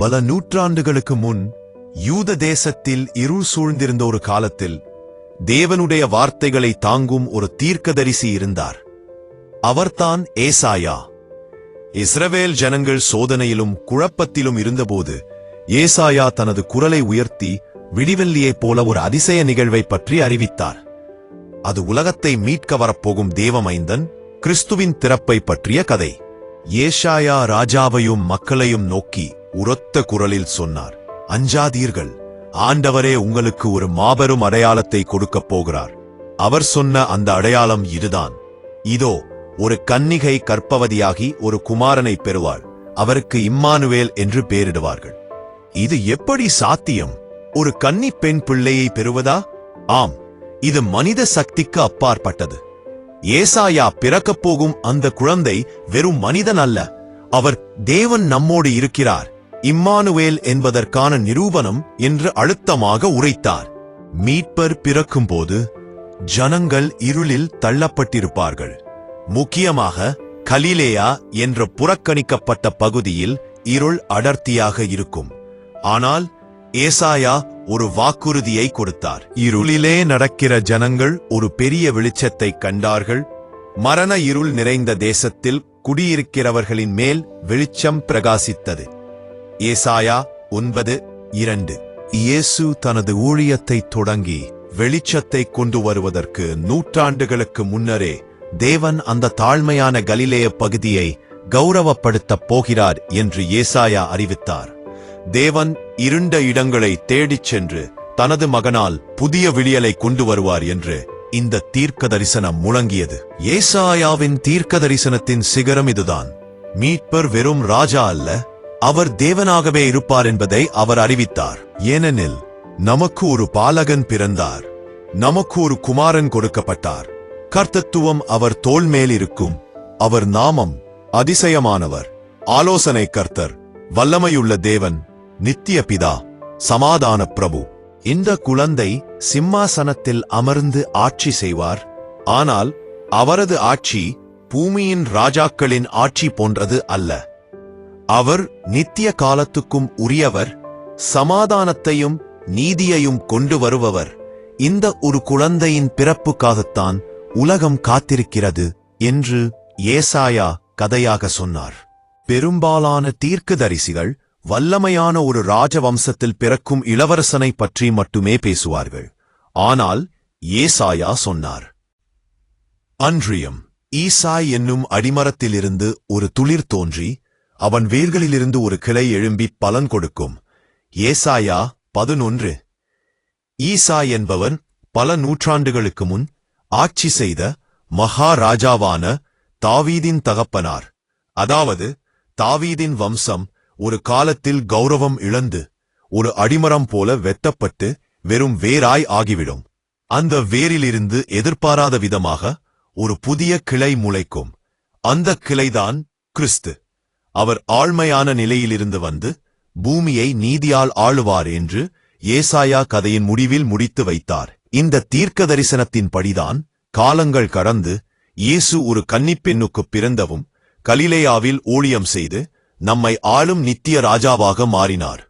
பல நூற்றாண்டுகளுக்கு முன் யூத தேசத்தில் இருள் சூழ்ந்திருந்த ஒரு காலத்தில் தேவனுடைய வார்த்தைகளை தாங்கும் ஒரு தீர்க்கதரிசி இருந்தார். அவர்தான் ஏசாயா. இஸ்ரவேல் ஜனங்கள் சோதனையிலும் குழப்பத்திலும் இருந்தபோது ஏசாயா தனது குரலை உயர்த்தி விடிவெள்ளியைப் போல ஒரு அதிசய நிகழ்வை பற்றி அறிவித்தார். அது உலகத்தை மீட்க வரப்போகும் தேவமைந்தன் கிறிஸ்துவின் திறப்பை பற்றிய கதை. ஏஷாயா ராஜாவையும் மக்களையும் நோக்கி உரத்த குரலில் சொன்னார் அஞ்சாதீர்கள் ஆண்டவரே உங்களுக்கு ஒரு மாபெரும் அடையாளத்தை கொடுக்கப் போகிறார். அவர் சொன்ன அந்த அடையாளம் இதுதான். இதோ ஒரு கன்னிகை கற்பவதியாகி ஒரு குமாரனை பெறுவாள். அவருக்கு இம்மானுவேல் என்று பெயரிடுவார்கள் இது எப்படி சாத்தியம்? ஒரு கன்னி பெண் பிள்ளையை பெறுவதா? ஆம் இது மனித சக்திக்கு அப்பாற்பட்டது. ஏசாயா பிறக்கப் போகும் அந்த குழந்தை வெறும் மனிதன் அல்ல. அவர் தேவன் நம்மோடு இருக்கிறார். இம்மானுவேல் என்பதற்கான நிரூபணம் என்று அழுத்தமாக உரைத்தார். மீட்பர் பிறக்கும்போது ஜனங்கள் இருளில் தள்ளப்பட்டிருப்பார்கள். முக்கியமாக கலிலேயா என்ற புறக்கணிக்கப்பட்ட பகுதியில் இருள் அடர்த்தியாக இருக்கும். ஆனால் ஏசாயா ஒரு வாக்குறுதியை கொடுத்தார். இருளிலே நடக்கிற ஜனங்கள் ஒரு பெரிய வெளிச்சத்தை கண்டார்கள். மரண இருள் நிறைந்த தேசத்தில் குடியிருக்கிறவர்களின் மேல் வெளிச்சம் பிரகாசித்தது. ஏசாயா ஒன்பது இரண்டு. இயேசு தனது ஊழியத்தை தொடங்கி வெளிச்சத்தை கொண்டு வருவதற்கு நூற்றாண்டுகளுக்கு முன்னரே தேவன் அந்த தாழ்மையான கலிலேய பகுதியை கௌரவப்படுத்தப் போகிறார் என்று ஏசாயா அறிவித்தார். தேவன் இருண்ட இடங்களை தேடிச் சென்று தனது மகனால் புதிய விடியலை கொண்டு வருவார் என்று இந்த தீர்க்க தரிசனம் முழங்கியது. ஏசாயாவின் தீர்க்க தரிசனத்தின் சிகரம் இதுதான். மீட்பர் வெறும் ராஜா அல்ல அவர் தேவனாகவே இருப்பார் என்பதை அவர் அறிவித்தார். ஏனெனில் நமக்கு ஒரு பாலகன் பிறந்தார். நமக்கு ஒரு குமாரன் கொடுக்கப்பட்டார். கர்த்தத்துவம் அவர் தோல் மேல் இருக்கும். அவர் நாமம் அதிசயமானவர். ஆலோசனை கர்த்தர் வல்லமையுள்ள தேவன் நித்திய பிதா சமாதான பிரபு. இந்த குழந்தை சிம்மாசனத்தில் அமர்ந்து ஆட்சி செய்வார். ஆனால் அவரது ஆட்சி பூமியின் ராஜாக்களின் ஆட்சி போன்றது அல்ல. அவர் நித்திய காலத்துக்கும் உரியவர் சமாதானத்தையும் நீதியையும் கொண்டு வருபவர். இந்த ஒரு குழந்தையின் பிறப்புக்காகத்தான் உலகம் காத்திருக்கிறது என்று ஏசாயா கதையாக சொன்னார். பெரும்பாலான தீர்க்குதரிசிகள் வல்லமையான ஒரு ராஜவம்சத்தில் பிறக்கும் இளவரசனை பற்றி மட்டுமே பேசுவார்கள். ஆனால் ஏசாயா சொன்னார் அன்றியம் ஈசாய் என்னும் அடிமரத்திலிருந்து ஒரு துளிர் தோன்றி அவன் வேர்களிலிருந்து ஒரு கிளை எழும்பி பலன் கொடுக்கும். ஏசாயா பதினொன்று. ஈசா என்பவன் பல நூற்றாண்டுகளுக்கு முன் ஆட்சி செய்த மகாராஜாவான தாவீதின் தகப்பனார். அதாவது தாவீதின் வம்சம் ஒரு காலத்தில் கௌரவம் இழந்து ஒரு அடிமரம் போல வெட்டப்பட்டு வெறும் வேராய் ஆகிவிடும். அந்த வேரிலிருந்து எதிர்பாராத விதமாக ஒரு புதிய கிளை முளைக்கும். அந்த கிளைதான் கிறிஸ்து. அவர் ஆழ்மையான நிலையிலிருந்து வந்து பூமியை நீதியால் ஆளுவார் என்று ஏசாயா கதையின் முடிவில் முடித்து வைத்தார். இந்த தீர்க்க தரிசனத்தின் படிதான் காலங்கள் கடந்து இயேசு ஒரு கன்னிப்பெண்ணுக்குப் பிறந்தவும் கலிலேயாவில் ஊழியம் செய்து நம்மை ஆளும் நித்திய ராஜாவாக மாறினார்.